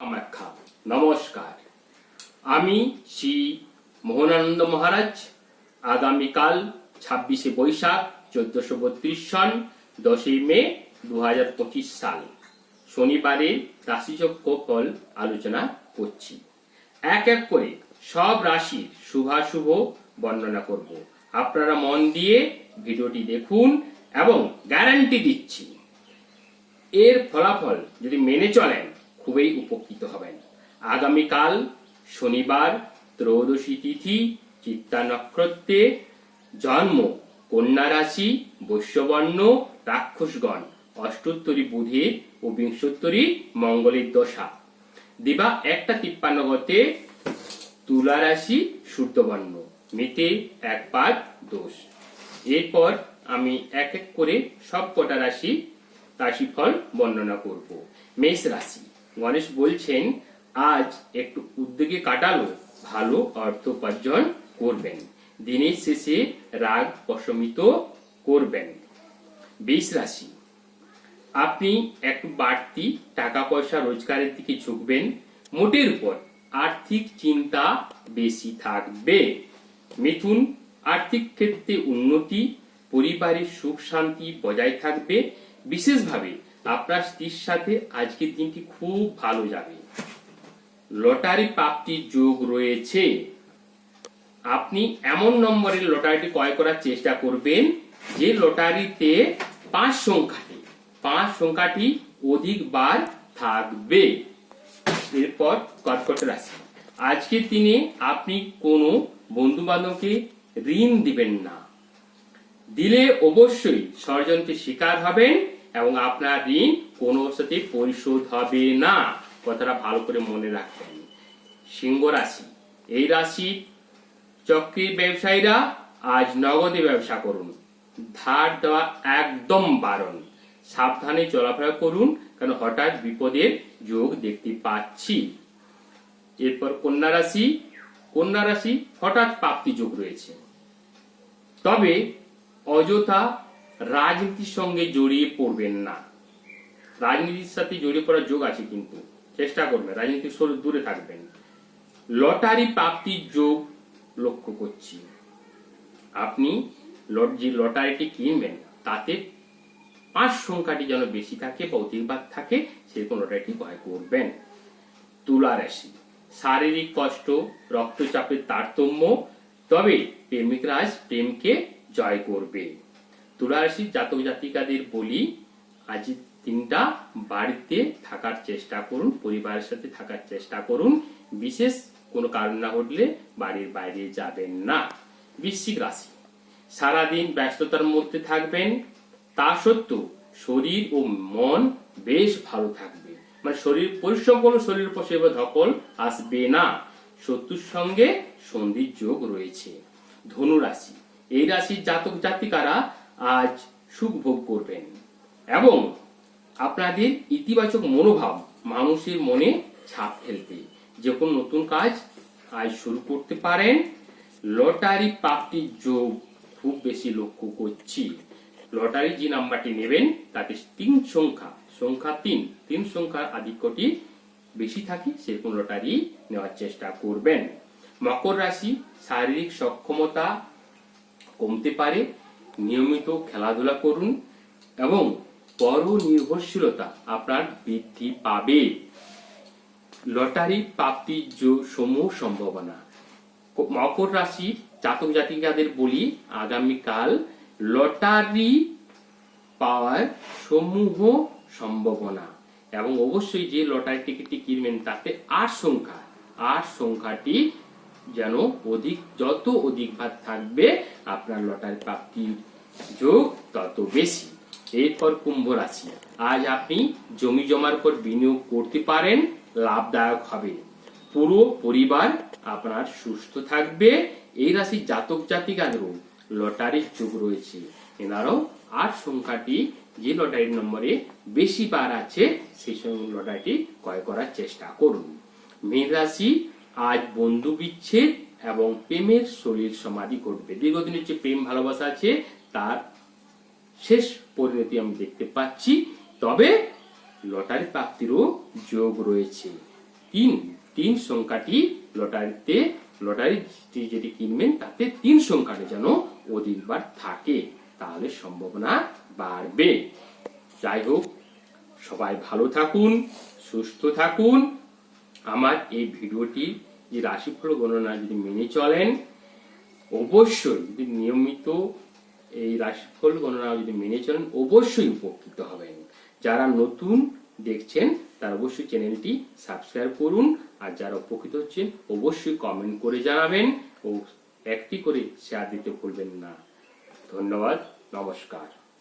কামাখ্যা নমস্কার আমি শ্রী মোহনানন্দ মহারাজ আগামীকাল ছাব্বিশে বৈশাখ চোদ্দশো বত্রিশ সন দশই মে দু হাজার পঁচিশ সাল শনিবারের রাশিচক্র ফল আলোচনা করছি এক এক করে সব রাশির শুভাশুভ বর্ণনা করব। আপনারা মন দিয়ে ভিডিওটি দেখুন এবং গ্যারান্টি দিচ্ছি। এর ফলাফল যদি মেনে চলেন খুবই উপকৃত হবেন। আগামীকাল শনিবার ত্রয়োদশী তিথি, চিত্তা নক্ষত্রে জন্ম, কন্যা রাশি, বৈশ্যবর্ণ, রাক্ষসগণ, অষ্টোত্তরী বুধের ও বিংশোত্তরী মঙ্গলের দশা। দিবা একটা তিপ্পান্ন গতে তুলা রাশি, সূর্যবর্ণ, মিতে এক পাদ দোষ। এরপর আমি এক এক করে সব কটা রাশি রাশিফল বর্ণনা করব। মেষ রাশি। গণেশ বলছেন, আজ একটু উদ্যোগে কাটালো, ভালো অর্থ উপার্জন করবেন। দিনের শেষে রাগ প্রশমিত করবেন। বিষ রাশি। আপনি একটু বাড়তি টাকা পয়সা রোজগারের দিকে ঝুঁকবেন, মোটের উপর আর্থিক চিন্তা বেশি থাকবে। মিথুন, আর্থিক ক্ষেত্রে উন্নতি, পরিবারের সুখ শান্তি বজায় থাকবে। বিশেষভাবে আপনার স্ত্রীর সাথে আজকের দিনটি খুব ভালো যাবে। লটারি প্রাপ্তির যোগ রয়েছে। আপনি এমন নম্বরের লটারিটি ক্রয় করার চেষ্টা করবেন যে লটারিতে পাঁচ সংখ্যাটি পাঁচ সংখ্যাটি অধিকবার থাকবে। এরপর কর্কট রাশি। আজকের দিনে আপনি কোনো বন্ধু বান্ধবকে ঋণ দিবেন না। দিলে অবশ্যই ষড়যন্ত্রের শিকার হবেন। এবং আপনার ঋণ কোনো সাথে পরিশোধ হবে না। কথাটা ভালো করে মনে রাখবেন। সিংহ রাশি। এই রাশি চক্রীর ব্যবসায়ীরা আজ নগদে ব্যবসা করুন। ধার দেওয়া একদম বারণ। সাবধানে চলাফেরা করুন কারণ হঠাৎ বিপদের যোগ দেখতে পাচ্ছি। এরপর কন্যা রাশি। কন্যা রাশি হঠাৎ প্রাপ্তি যোগ রয়েছে। তবে অযথা রাজনীতির সঙ্গে জড়িয়ে পড়বেন না। রাজনীতির সাথে জড়িয়ে পড়ার যোগ আছে কিন্তু। চেষ্টা করবেন রাজনীতির সরে দূরে থাকবেন। লটারি প্রাপ্তির যোগ লক্ষ্য করছি। আপনি লট, যে লটারিটি কিনবেন, তাতে পাঁচ সংখ্যাটি যেন বেশি থাকে বা অধিকবার থাকে, সেরকম লটারিটি ক্রয় করবেন। তুলা রাশি, শারীরিক কষ্ট, রক্তচাপের তারতম্য, তবে প্রেমিকরাজ প্রেমকে জয় করবে। তুলা রাশির জাতক জাতিকাদের বলি, আজ দিনটা বাড়িতে থাকার চেষ্টা করুন, পরিবারের সাথে থাকার চেষ্টা করুন। বিশেষ কোনো কারণ না ঘটলে বাড়ির বাইরে যাবেন না। বৃশ্চিক রাশি, সারাদিন ব্যস্ততার মধ্যে থাকবেন। তা সত্ত্বেও শরীর ও মন বেশ ভালো থাকবে। মানে শরীর পরিশ্রম করলে শরীরের উপর সেভাবে ধকল আসবে না। শত্রুর সঙ্গে সন্ধির যোগ রয়েছে। ধনু রাশি এই রাশির জাতক জাতিকারা আজ সুখ ভোগ করবেন। এবং আপনাদের ইতিবাচক মনোভাব মানুষের মনে ছাপ ফেলবে। যে কোনো নতুন কাজ আজ শুরু করতে পারেন। লটারি প্রাপ্তির যোগ খুব বেশি লক্ষ্য করছি। লটারি যে নাম্বারটি নেবেন, তাতে তিন সংখ্যা সংখ্যা তিন তিন সংখ্যার আধিক্যটি বেশি থাকে, সেরকম লটারি নেওয়ার চেষ্টা করবেন। মকর রাশি শারীরিক সক্ষমতা কমতে পারে নিয়মিত খেলাধুলা করুন এবং পর নির্ভরশীলতা আপনার বৃদ্ধি পাবে। লটারি প্রাপ্তির সমূহ সম্ভাবনা। মকর রাশি জাতক জাতিকাদের বলি আগামীকাল লটারি পাওয়ার সমূহ সম্ভাবনা এবং অবশ্যই যে লটারি টিকিটটি কিনবেন তাতে আট সংখ্যা আট সংখ্যাটি যেন অধিক, যত অধিকবার থাকবে, আপনার লটারি প্রাপ্তির যোগ তত বেশি। এরপর কুম্ভ রাশি। আজ আপনি জমি জমার উপর বিনিয়োগ করতে পারেন, লাভদায়ক হবে। পুরো পরিবার আপনার সুস্থ থাকবে। এই রাশির জাতক জাতিকাদেরও লটারির যোগ রয়েছে। এনারাও আট সংখ্যাটি যে লটারির নম্বরে বেশি বার আছে, সেই সঙ্গে লটারিটি ক্রয় করার চেষ্টা করুন। মীন রাশি আজ বন্ধু বিচ্ছেদ এবং প্রেমের শরীর সমাধি ঘটবে। দীর্ঘদিনের যে প্রেম ভালোবাসা আছে, তার শেষ পরিণতি আমি দেখতে পাচ্ছি। তবে লটারি প্রাপ্তিরও যোগ রয়েছে। তিন তিন সংখ্যাটি লটারিতে, লটারি যেটি কিনবেন, তাতে তিন সংখ্যাটি যেন অধিকবার থাকে, তাহলে সম্ভাবনা বাড়বে। যাই হোক, সবাই ভালো থাকুন, সুস্থ থাকুন। আমার এই ভিডিওটি যে রাশিফল গণনা যদি মেনে চলেন, অবশ্যই যদি নিয়মিত এই রাশিফল গণনা যদি মেনে চলেন, অবশ্যই উপকৃত হবেন। যারা নতুন দেখছেন, তারা অবশ্যই চ্যানেলটি সাবস্ক্রাইব করুন। আর যারা উপকৃত হচ্ছেন, অবশ্যই কমেন্ট করে জানাবেন ও একটি করে শেয়ার দিতে ভুলবেন না। ধন্যবাদ, নমস্কার।